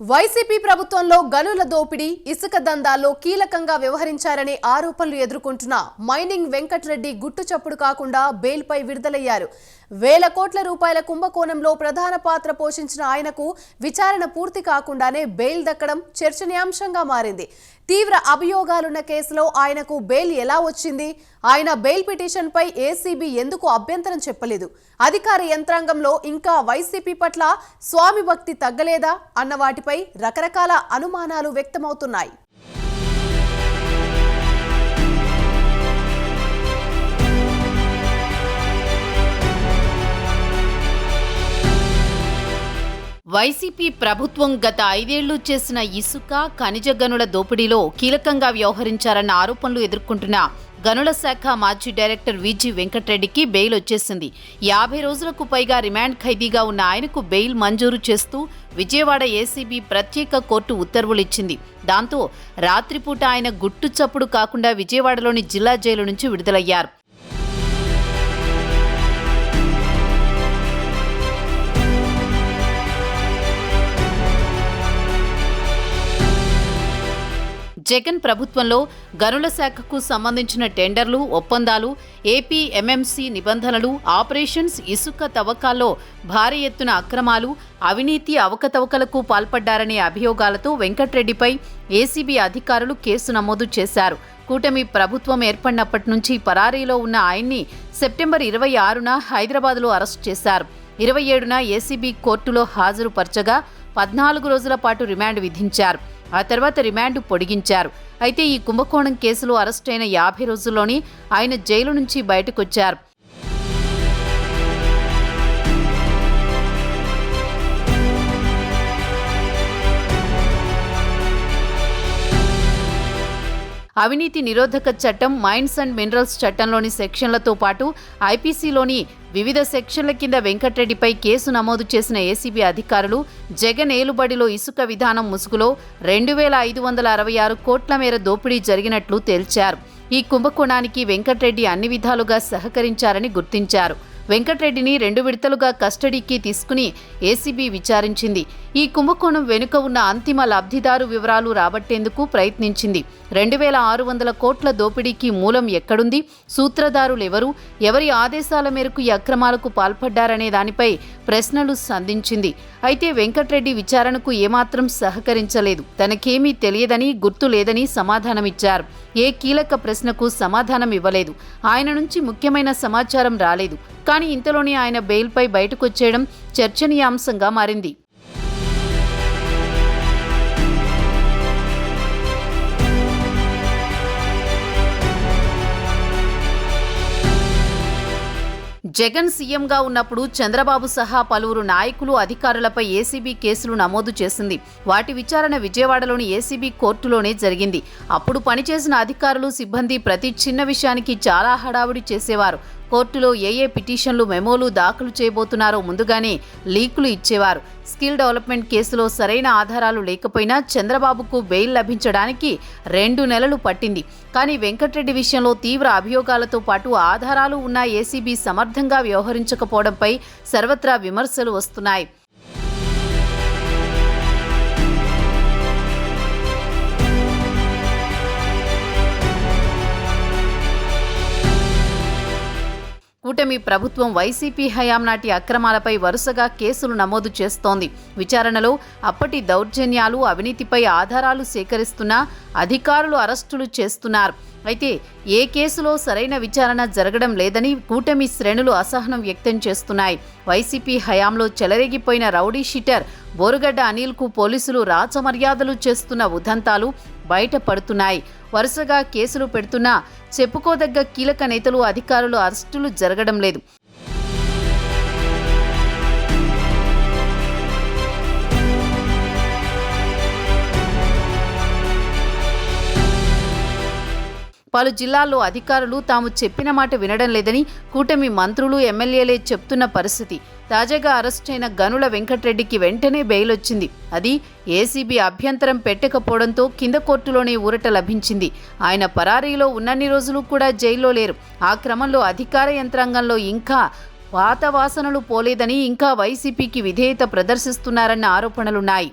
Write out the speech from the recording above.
YCP ప్రభుత్వంలో గనుల దోపిడీ ఇసుక దందాల్లో కీలకంగా వ్యవహరించారనే ఆరోపణలు ఎదుర్కొంటున్న మైనింగ్ వెంకటరెడ్డి గుట్టు చప్పుడు కాకుండా బెయిల్పై విడుదలయ్యారు. వేల కోట్ల రూపాయల కుంభకోణంలో ప్రధాన పాత్ర పోషించిన ఆయనకు విచారణ పూర్తి కాకుండానే బెయిల్ దక్కడం చర్చనీయాంశంగా మారింది. తీవ్ర అభియోగాలున్న కేసులో ఆయనకు బెయిల్ ఎలా వచ్చింది? ఆయన బెయిల్ పిటిషన్పై ఏసీబీ ఎందుకు అభ్యంతరం చెప్పలేదు? అధికార యంత్రాంగంలో ఇంకా వైసీపీ పట్ల స్వామి భక్తి తగ్గలేదా? అన్న వాటిపై రకరకాల అనుమానాలు వ్యక్తమవుతున్నాయి. వైసీపీ ప్రభుత్వం గత ఐదేళ్ళు చేసిన ఇసుక ఖనిజ గనుల దోపిడీలో కీలకంగా వ్యవహరించారన్న ఆరోపణలు ఎదుర్కొంటున్న గనుల శాఖ మాజీ డైరెక్టర్ విజి వెంకటరెడ్డికి బెయిల్ వచ్చేసింది. యాభై రోజులకు పైగా రిమాండ్ ఖైదీగా ఉన్న ఆయనకు బెయిల్ మంజూరు చేస్తూ విజయవాడ ఏసీబీ ప్రత్యేక కోర్టు ఉత్తర్వులు ఇచ్చింది దాంతో రాత్రిపూట ఆయన గుట్టు చప్పుడు కాకుండా విజయవాడలోని జిల్లా జైలు నుంచి విడుదలయ్యారు. జగన్ ప్రభుత్వంలో గనుల శాఖకు సంబంధించిన టెండర్లు ఒప్పందాలు ఏపీ ఎంఎంసీ నిబంధనలు ఆపరేషన్స్ ఇసుక తవ్వకాల్లో భారీ ఎత్తున అక్రమాలు అవినీతి అవకతవకలకు పాల్పడ్డారనే అభియోగాలతో వెంకట్రెడ్డిపై ఏసీబీ అధికారులు కేసు నమోదు చేశారు. కూటమి ప్రభుత్వం ఏర్పడినప్పటి నుంచి పరారీలో ఉన్న ఆయన్ని సెప్టెంబర్ ఇరవై ఆరున హైదరాబాద్లో అరెస్ట్ చేశారు. ఇరవై ఏడున ఏసీబీ కోర్టులో హాజరుపరచగా పద్నాలుగు రోజుల పాటు రిమాండ్ విధించారు. ఆ తర్వాత రిమాండ్ పొడిగించారు. అయితే ఈ కుంభకోణం కేసులో అరెస్టైన యాభై రోజుల్లోనే ఆయన జైలు నుంచి బయటకొచ్చారు. అవినీతి నిరోధక చట్టం మైన్స్ అండ్ మినరల్స్ చట్టంలోని సెక్షన్లతో పాటు ఐపీసీలోని వివిధ సెక్షన్ల కింద వెంకటరెడ్డిపై కేసు నమోదు చేసిన ఏసీబీ అధికారులు జగన్ ఏలుబడిలో ఇసుక విధానం ముసుగులో రెండు వేల ఐదు వందల అరవై ఆరు కోట్ల మేర దోపిడీ జరిగినట్లు తేల్చారు. ఈ కుంభకోణానికి వెంకటరెడ్డి అన్ని విధాలుగా సహకరించారని గుర్తించారు. వెంకటరెడ్డిని రెండు విడతలుగా కస్టడీకి తీసుకుని ఏసీబీ విచారించింది. ఈ కుంభకోణం వెనుక ఉన్న అంతిమ లబ్ధిదారు వివరాలు రాబట్టేందుకు ప్రయత్నించింది. రెండు వేల ఆరు వందల కోట్ల దోపిడీకి మూలం ఎక్కడుంది? సూత్రధారులెవరు? ఎవరి ఆదేశాల మేరకు ఈ అక్రమాలకు పాల్పడ్డారనే దానిపై ప్రశ్నలు సంధించింది. అయితే వెంకట్రెడ్డి విచారణకు ఏమాత్రం సహకరించలేదు. తనకేమీ తెలియదని గుర్తు లేదని సమాధానమిచ్చారు. ఏ కీలక ప్రశ్నకు సమాధానం ఇవ్వలేదు ఆయన నుంచి ముఖ్యమైన సమాచారం రాలేదు. కానీ ఇంతలోనే ఆయన బెయిల్పై బయటకొచ్చేయడం చర్చనీయాంశంగా మారింది. జగన్ సీఎంగా ఉన్నప్పుడు చంద్రబాబు సహా పలువురు నాయకులు అధికారులపై ఏసీబీ కేసులు నమోదు చేసింది. వాటి విచారణ విజయవాడలోని ఏసీబీ కోర్టులోనే జరిగింది. అప్పుడు పనిచేసిన అధికారులు సిబ్బంది ప్రతి చిన్న విషయానికి చాలా హడావుడి చేసేవారు. కోర్టులో ఏ ఏ పిటిషన్లు మెమోలు దాఖలు చేయబోతున్నారో ముందుగానే లీకులు ఇచ్చేవారు. స్కిల్ డెవలప్మెంట్ కేసులో సరైన ఆధారాలు లేకపోయినా చంద్రబాబుకు బెయిల్ లభించడానికి రెండు నెలలు పట్టింది. కానీ వెంకటరెడ్డి విషయంలో తీవ్ర అభియోగాలతో పాటు ఆధారాలు ఉన్న ఏసీబీ సమర్థంగా వ్యవహరించకపోవడంపై సర్వత్రా విమర్శలు వస్తున్నాయి. కూటమి ప్రభుత్వం వైసీపీ హయాం నాటి అక్రమాలపై వరుసగా కేసులు నమోదు చేస్తోంది. విచారణలో అప్పటి దౌర్జన్యాలు అవినీతిపై ఆధారాలు సేకరిస్తున్నా అధికారులు అరెస్టులు చేస్తున్నారు. అయితే ఏ కేసులో సరైన విచారణ జరగడం లేదని కూటమి శ్రేణులు అసహనం వ్యక్తం చేస్తున్నాయి. వైసీపీ హయాంలో చెలరేగిపోయిన రౌడీ షీటర్ బోరుగడ్డ అనిల్కు పోలీసులు రాచమర్యాదలు చేస్తున్న ఉదంతాలు బయటపడుతున్నాయి. వరుసగా కేసులు పెడుతున్నా చెప్పుకోదగ్గ కీలక నేతలు అధికారులు అరెస్టులు జరగడం లేదు. పలు జిల్లాల్లో అధికారులు తాము చెప్పిన మాట వినడం లేదని కూటమి మంత్రులు ఎమ్మెల్యేలే చెప్తున్న పరిస్థితి. తాజాగా అరెస్టైన గనుల వెంకట్రెడ్డికి వెంటనే బెయిల్ వచ్చింది. అది ఏసీబీ అభ్యంతరం పెట్టకపోవడంతో కింద కోర్టులోనే ఊరట లభించింది. ఆయన పరారీలో ఉన్నన్ని రోజులు కూడా జైల్లో లేరు. ఆ క్రమంలో అధికార యంత్రాంగంలో ఇంకా పాత వాసనలు పోలేదని ఇంకా వైసీపీకి విధేయత ప్రదర్శిస్తున్నారన్న ఆరోపణలున్నాయి.